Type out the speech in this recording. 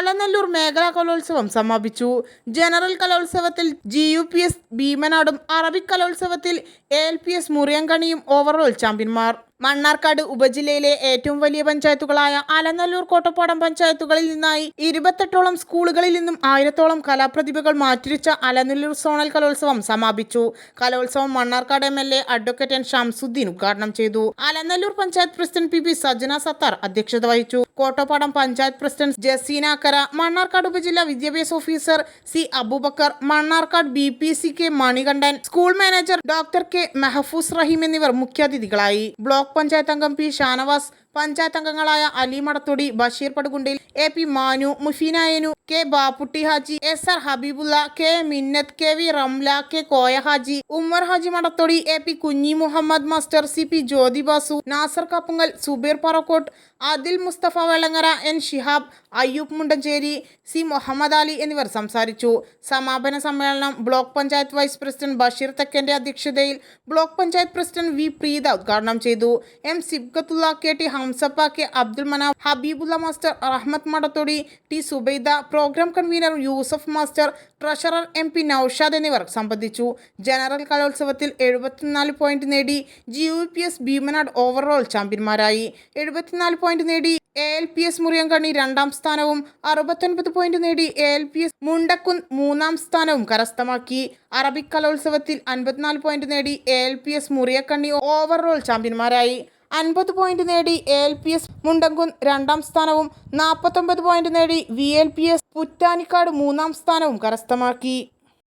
അലനല്ലൂർ മേഖലാ കലോത്സവം സമാപിച്ചു. ജനറൽ കലോത്സവത്തിൽ ജി യു പി എസ് ഭീമനാടും അറബിക് കലോത്സവത്തിൽ എ എൽ പി എസ് മുറിയങ്കണിയും ഓവറോൾ ചാമ്പ്യന്മാർ. മണ്ണാർക്കാട് ഉപജില്ലയിലെ ഏറ്റവും വലിയ പഞ്ചായത്തുകളായ അലനല്ലൂർ കോട്ടപ്പാടം പഞ്ചായത്തുകളിൽ നിന്നായി ഇരുപത്തെട്ടോളം സ്കൂളുകളിൽ നിന്നും ആയിരത്തോളം കലാപ്രതിഭകൾ മാറ്റിരിച്ച അലനല്ലൂർ സോണൽ കലോത്സവം സമാപിച്ചു. കലോത്സവം Mannarkkad M L A advocate N Shamsuddin ഉദ്ഘാടനം ചെയ്തു. Alanallur panchayat president P P Sajana Sathar അധ്യക്ഷത വഹിച്ചു. കോട്ടപ്പാടം പഞ്ചായത്ത് പ്രസിഡന്റ് ജസീന കര മണ്ണാർക്കാട് ഉപജില്ലാ വിദ്യാഭ്യാസ officer C Abubakar Mannarkkad B P C K Manikandan school manager doctor K Mehfooz Rahim എന്നിവർ മുഖ്യാതിഥികളായി. ബ്ലോക്ക് പഞ്ചായത്ത് അംഗം പി ഷാനവാസ് പഞ്ചായത്ത് അംഗങ്ങളായ Ali Madathodi Basheer Padukundil A P Manu മുഫീനായനു K Bapputty Haji S R Habeebulla K Minnath K V Ramla K Koya Haji Ummer Haji Madathodi A P Kunhi Muhammad master C P Jyothi Basu Nasar Kappungal Subeer Parakkot Adil Musthafa Vellangara N Shihab Ayyub Mundanchery C Muhammad Ali എന്നിവർ സംസാരിച്ചു. സമാപന സമ്മേളനം block panchayat vice president Basheer തെക്കന്റെ അധ്യക്ഷതയിൽ block panchayat president V Preetha ഉദ്ഘാടനം ചെയ്തു. M Sibgathulla K T Hamsappa K Abdul Mana Habeebulla master Rahmath Madathodi T Zubaida program convener Yusuf master treasurer M P Noushad എന്നിവർ സംബന്ധിച്ചു. General കലോത്സവത്തിൽ എഴുപത്തിനാല് point നേടി G U P S Bheemanad overall ചാമ്പ്യന്മാരായി. എഴുപത്തിനാല് point നേടി A L P S Muriyankanni രണ്ടാം സ്ഥാനവും അറുപത്തൊൻപത് പോയിന്റ് നേടി A L P S Mundakkun മൂന്നാം സ്ഥാനവും കരസ്ഥമാക്കി. അറബിക് കലോത്സവത്തിൽ അൻപത്തിനാല് പോയിന്റ് നേടി A L P S Muriyankanni overall ചാമ്പ്യന്മാരായി. അൻപത് പോയിന്റ് നേടി A L P S Mundakkun രണ്ടാം സ്ഥാനവും നാൽപ്പത്തൊമ്പത് പോയിന്റ് നേടി V L P S Puttanikkad മൂന്നാം സ്ഥാനവും കരസ്ഥമാക്കി.